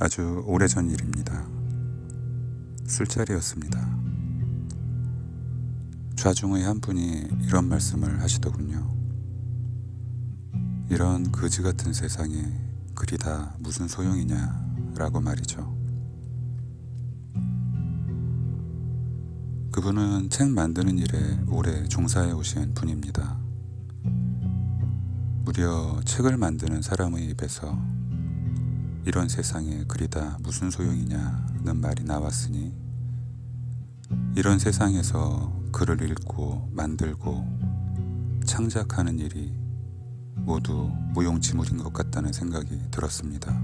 아주 오래전 일입니다. 술자리였습니다. 좌중의 한 분이 이런 말씀을 하시더군요. 이런 거지 같은 세상에 그리 다 무슨 소용이냐라고 말이죠. 그분은 책 만드는 일에 오래 종사해 오신 분입니다. 무려 책을 만드는 사람의 입에서 이런 세상에 그리다 무슨 소용이냐는 말이 나왔으니 이런 세상에서 글을 읽고 만들고 창작하는 일이 모두 무용지물인 것 같다는 생각이 들었습니다.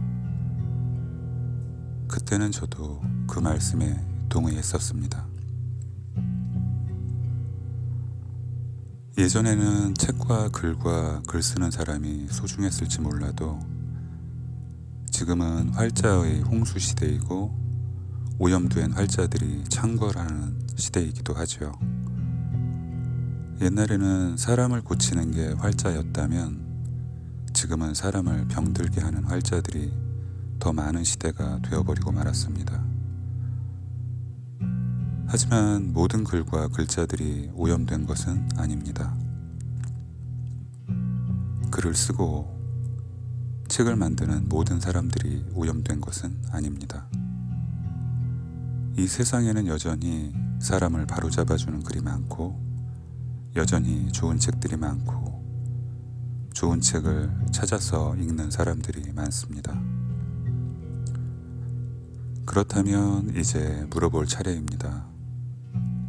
그때는 저도 그 말씀에 동의했었습니다. 예전에는 책과 글과 글 쓰는 사람이 소중했을지 몰라도 지금은 활자의 홍수 시대이고 오염된 활자들이 창궐하는 시대이기도 하죠. 옛날에는 사람을 고치는 게 활자였다면 지금은 사람을 병들게 하는 활자들이 더 많은 시대가 되어버리고 말았습니다. 하지만 모든 글과 글자들이 오염된 것은 아닙니다. 글을 쓰고 책을 만드는 모든 사람들이 오염된 것은 아닙니다. 이 세상에는 여전히 사람을 바로잡아주는 글이 많고, 여전히 좋은 책들이 많고, 좋은 책을 찾아서 읽는 사람들이 많습니다. 그렇다면 이제 물어볼 차례입니다.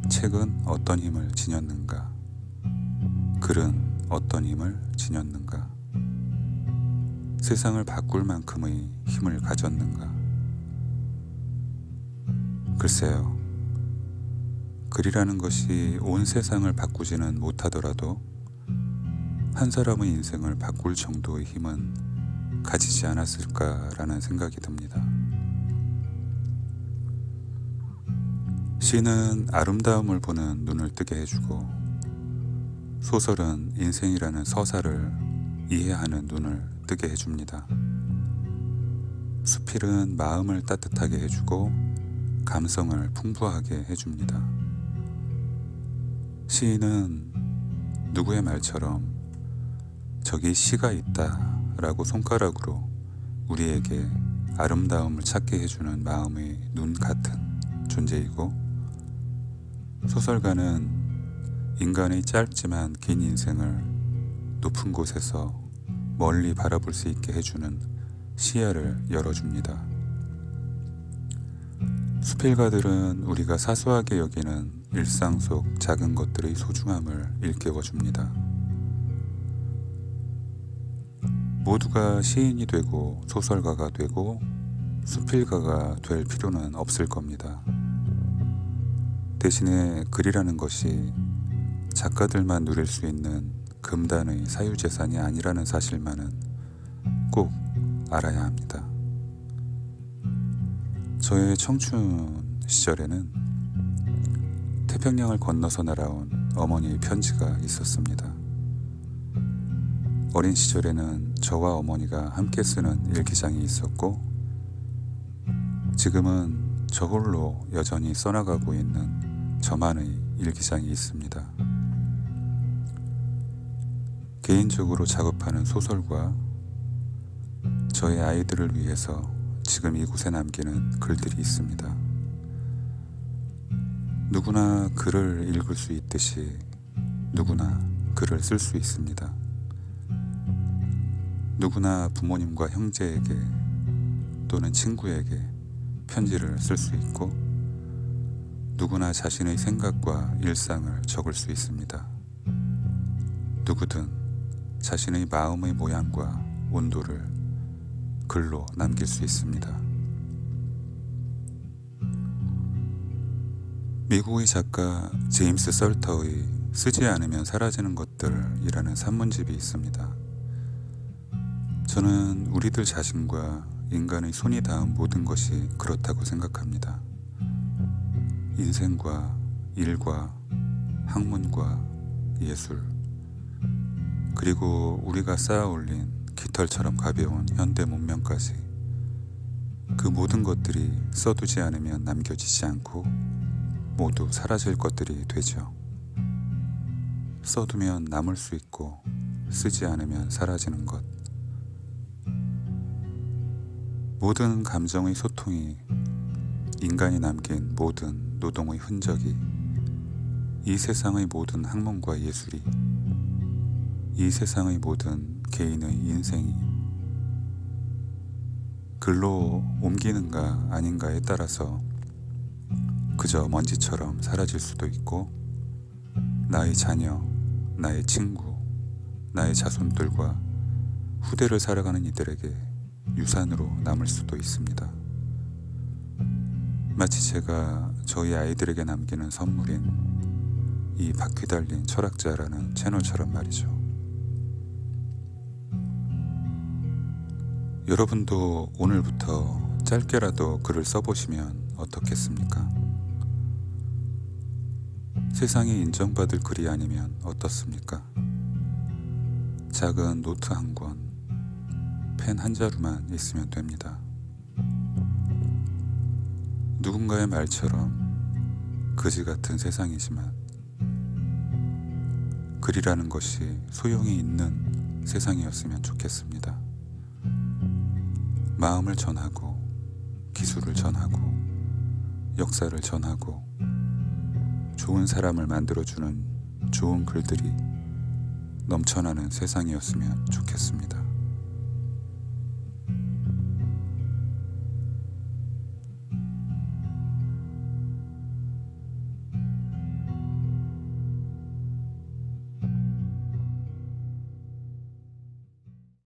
책은 어떤 힘을 지녔는가? 글은 어떤 힘을 지녔는가? 세상을 바꿀 만큼의 힘을 가졌는가? 글쎄요. 글이라는 것이 온 세상을 바꾸지는 못하더라도 한 사람의 인생을 바꿀 정도의 힘은 가지지 않았을까라는 생각이 듭니다. 시는 아름다움을 보는 눈을 뜨게 해주고 소설은 인생이라는 서사를 이해하는 눈을 뜨게 해줍니다. 수필은 마음을 따뜻하게 해주고 감성을 풍부하게 해줍니다. 시인은 누구의 말처럼 저기 시가 있다 라고 손가락으로 우리에게 아름다움을 찾게 해주는 마음의 눈 같은 존재이고 소설가는 인간의 짧지만 긴 인생을 높은 곳에서 멀리 바라볼 수 있게 해주는 시야를 열어줍니다. 수필가들은 우리가 사소하게 여기는 일상 속 작은 것들의 소중함을 일깨워줍니다. 모두가 시인이 되고 소설가가 되고 수필가가 될 필요는 없을 겁니다. 대신에 글이라는 것이 작가들만 누릴 수 있는 금단의 사유재산이 아니라는 사실만은 꼭 알아야 합니다. 저의 청춘 시절에는 태평양을 건너서 날아온 어머니의 편지가 있었습니다. 어린 시절에는 저와 어머니가 함께 쓰는 일기장이 있었고, 지금은 저 홀로 여전히 써나가고 있는 저만의 일기장이 있습니다. 개인적으로 작업하는 소설과 저의 아이들을 위해서 지금 이곳에 남기는 글들이 있습니다. 누구나 글을 읽을 수 있듯이 누구나 글을 쓸 수 있습니다. 누구나 부모님과 형제에게 또는 친구에게 편지를 쓸 수 있고 누구나 자신의 생각과 일상을 적을 수 있습니다. 누구든 자신의 마음의 모양과 온도를 글로 남길 수 있습니다. 미국의 작가 제임스 설터의 쓰지 않으면 사라지는 것들이라는 산문집이 있습니다. 저는 우리들 자신과 인간의 손이 닿은 모든 것이 그렇다고 생각합니다. 인생과 일과 학문과 예술, 그리고 우리가 쌓아 올린 깃털처럼 가벼운 현대 문명까지 그 모든 것들이 써두지 않으면 남겨지지 않고 모두 사라질 것들이 되죠. 써두면 남을 수 있고 쓰지 않으면 사라지는 것. 모든 감정의 소통이 인간이 남긴 모든 노동의 흔적이 이 세상의 모든 학문과 예술이 이 세상의 모든 개인의 인생이 글로 옮기는가 아닌가에 따라서 그저 먼지처럼 사라질 수도 있고 나의 자녀, 나의 친구, 나의 자손들과 후대를 살아가는 이들에게 유산으로 남을 수도 있습니다. 마치 제가 저희 아이들에게 남기는 선물인 이 바퀴 달린 철학자라는 채널처럼 말이죠. 여러분도 오늘부터 짧게라도 글을 써보시면 어떻겠습니까? 세상에 인정받을 글이 아니면 어떻습니까? 작은 노트 한 권, 펜 한 자루만 있으면 됩니다. 누군가의 말처럼 그지 같은 세상이지만 글이라는 것이 소용이 있는 세상이었으면 좋겠습니다. 마음을 전하고 기술을 전하고 역사를 전하고 좋은 사람을 만들어주는 좋은 글들이 넘쳐나는 세상이었으면 좋겠습니다.